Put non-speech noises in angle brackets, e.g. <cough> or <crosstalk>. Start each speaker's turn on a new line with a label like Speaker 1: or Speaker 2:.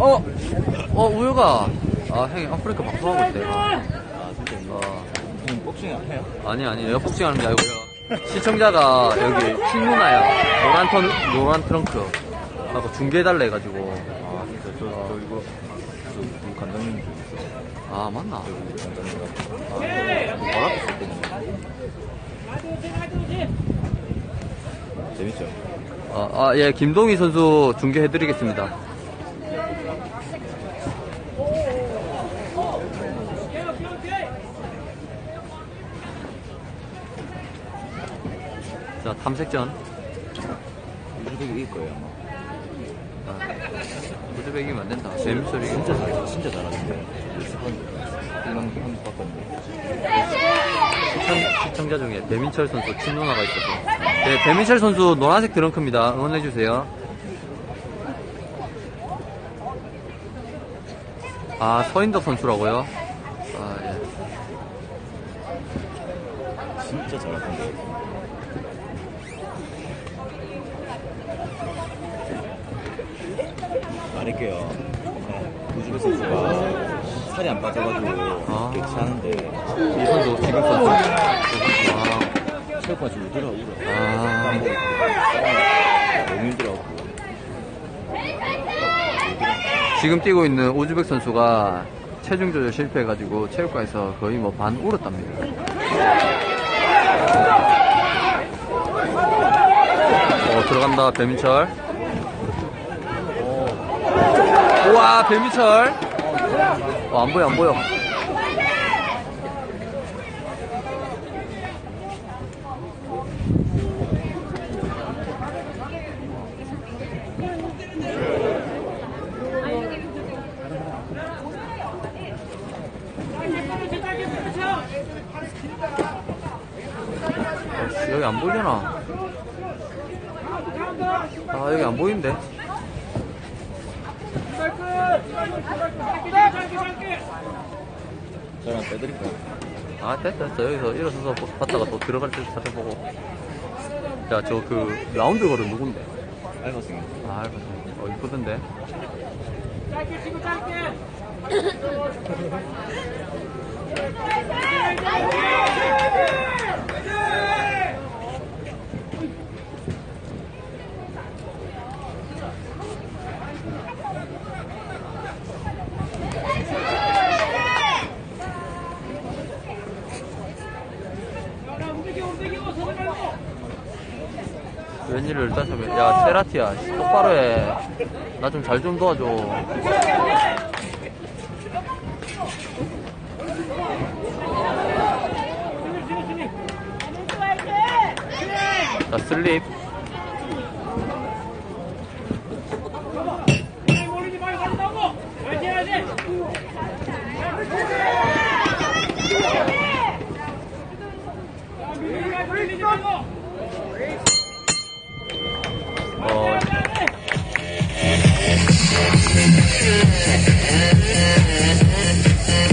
Speaker 1: 어, 어, 우유가. 아, 형이 아프리카 방송하고 있대.
Speaker 2: 아 진짜
Speaker 1: 어,
Speaker 2: 형 복싱 해요?
Speaker 1: 아니, 아니, 내가 복싱하는 게 아니고요. 시청자가 여기 친누나야. 노란 턴, 노란 트렁크. 하고 중계해달래 해가지고.
Speaker 2: 아 진짜 저, 저 이거 저 간장님
Speaker 1: 아, 맞나?
Speaker 2: 저 간장님 아 바람 있었거든요 재밌죠?
Speaker 1: 아, 아, 예, 김동희 선수 중계해드리겠습니다. 자, 탐색전.
Speaker 2: 우즈벡이 이길 거예요 아마
Speaker 1: 아, 우즈벡이면 안 된다. 재밌소리.
Speaker 2: 진짜 잘해 진짜 잘하는데 한한 봤거든요
Speaker 1: 시청, 시청자 중에 배민철 선수 친누나가 있어서. 네, 배민철 선수 노란색 드렁크입니다. 응원해주세요. 아, 서인덕 선수라고요? 아, 예.
Speaker 2: 진짜 잘하던데 네, 우즈벡 선수가 살이 안 빠져가지고
Speaker 1: 아.
Speaker 2: 괜찮은데
Speaker 1: 이 선수, 지금 선수. 아,
Speaker 2: 체육관 좀 울더라고 울어
Speaker 1: 아,
Speaker 2: 너무 힘들어갖고
Speaker 1: 지금 뛰고 있는 오즈벡 선수가 체중 조절 실패해가지고 체육관에서 거의 뭐 반 울었답니다. 어, 들어간다, 배민철. 우와, 배민철. 어, 안 보여, 안 보여. 어, 씨, 여기 안 보이잖아. 아, 여기 안 보이는데?
Speaker 2: 저랑 빼드릴까요?
Speaker 1: 아, 됐다, 됐다. 여기서 일어서서 보- 봤다가 또 들어갈 때 찾아보고. 야, 저 그, 라운드 걸은 누군데?
Speaker 2: 알바생님
Speaker 1: 아, 알겠습니다. 어, 이쁘던데? 웬일을 다시 하면, 야, 세라티야. 씨, 똑바로 해. 나 좀 잘 좀 도와줘. 자, 슬립. Yeah. <laughs>